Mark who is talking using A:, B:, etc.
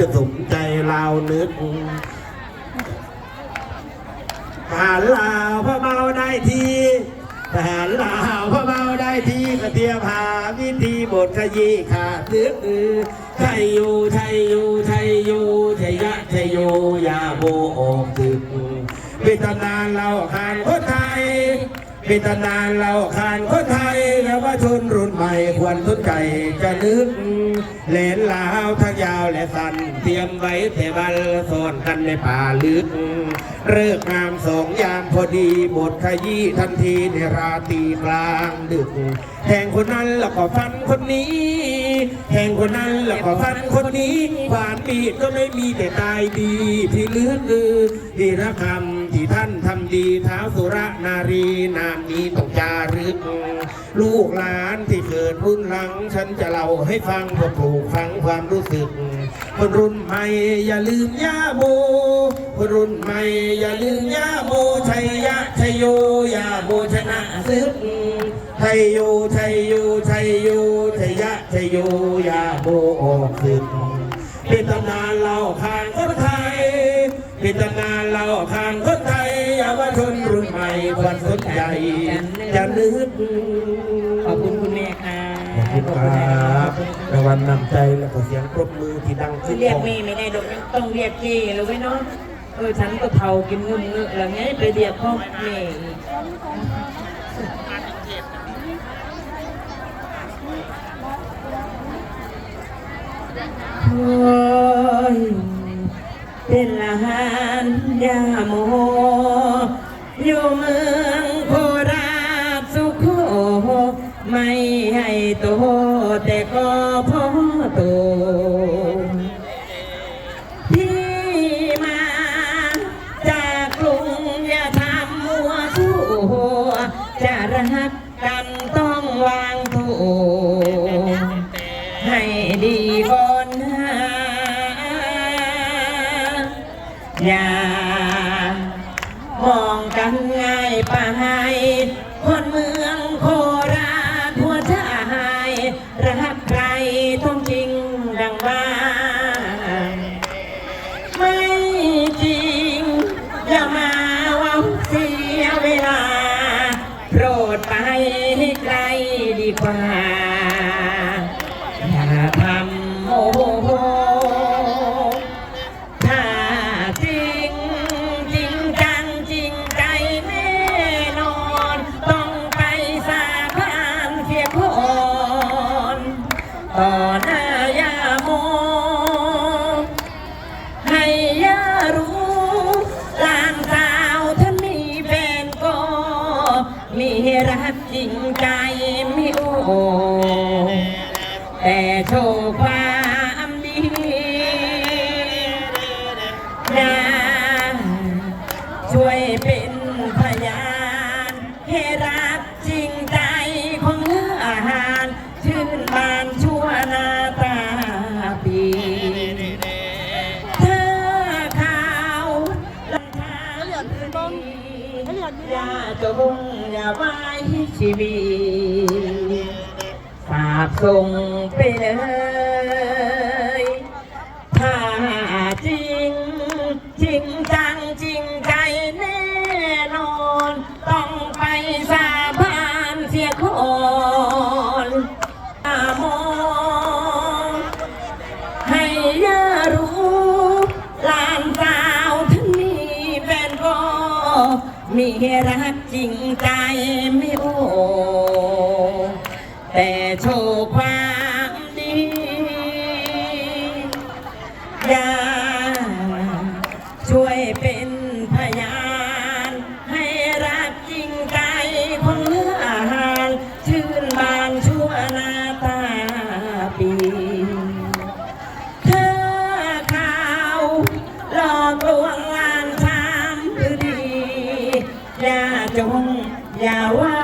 A: จะสมใจเรานึกทหารลาวพระเบาได้ทีทหารลาวพระเบาได้ทีกระเทียมหาวิธีบทขยี้ขาดนึกใช่อยู่ใช่อยู่ใช่อยู่ใช่ยะใช่อยู่ยาโบออกถึกเป็นตำนานเราขานคนไทยเป็นตำนานเราขานคนไทย ว่าชนรุ่นใหม่ควรสนใจจะนึกเลนลาวทั้งยาวและสั้นเตรียมไว้เทบันซ่อนกันในป่าลึกเริกงามสองยามพอดีบทขยี้ทันทีในราตรีกลางดึกแทงคนนั้นแล้วก็ฟันคนนี้แทงคนนั้นแล้วก็ฟันคนนี้ขวานมีดก็ไม่มีแต่ตายดีที่เลือดลือดีระคำที่ท่านทำดีเท้าสุรนารีนามนี้ต้องจารึกลูกหลานที่เกิดรุ่นหลัง ฉันจะเล่าให้ฟังเพื่อปลูกฝังความรู้สึก คนรุ่นใหม่อย่าลืมย่าโมคนรุ่นใหม่อย่าลืมย่าโมชัยยะชัยโยย่าโมชนะซึกชัยโยชัยโยชัยโยชัยยะชัยโยย่าโมออกซึกเป็นตำนานเล่าขานคนไทยเป็นตำนานเล่าขานคนไทย นรุ่นใหม่ควรสนใจจะนึก
B: ขอบคุณคุณแม่ค่ะ
A: ขอบคุณครับรางวัลนำใจและก็เสียงปรบมือที่ดังขึ้น
B: เรียกแม่ไม่ได้ดอกต้องเรียกเจ้รู้ไหมเนาะเออฉันก็เท่ากินเงินเงอะแล้วไงไปเรียกพ่อแม่อีกโอ้ยเป็นละหานยาโม อยู่เมืองโคราชสุโขไม่ให้โตแต่ก็พอโตพี่มาจากกรุงอย่าทำมัวทั่วจะรักกันต้องวางตัวให้ดีก่อนนะอย่า มองกันง่ายไปคนเมืองโคราชหัวใจรัก จริงใจไม่โอ้แต่โชว์ความดีนะช่วยเป็นพยานให้รักจริงใจของอาหาร ชื่นบานชั่วหนาตาปีถ้าข่าวลันทาเหลือพื้นบ้งอย่าจงอย่าไว้ ชีวีฝากส่งไปเลยถ้าจริงจริง มีรักจริงใจไม่โอ้แต่โชคความดี จงอย่าว่า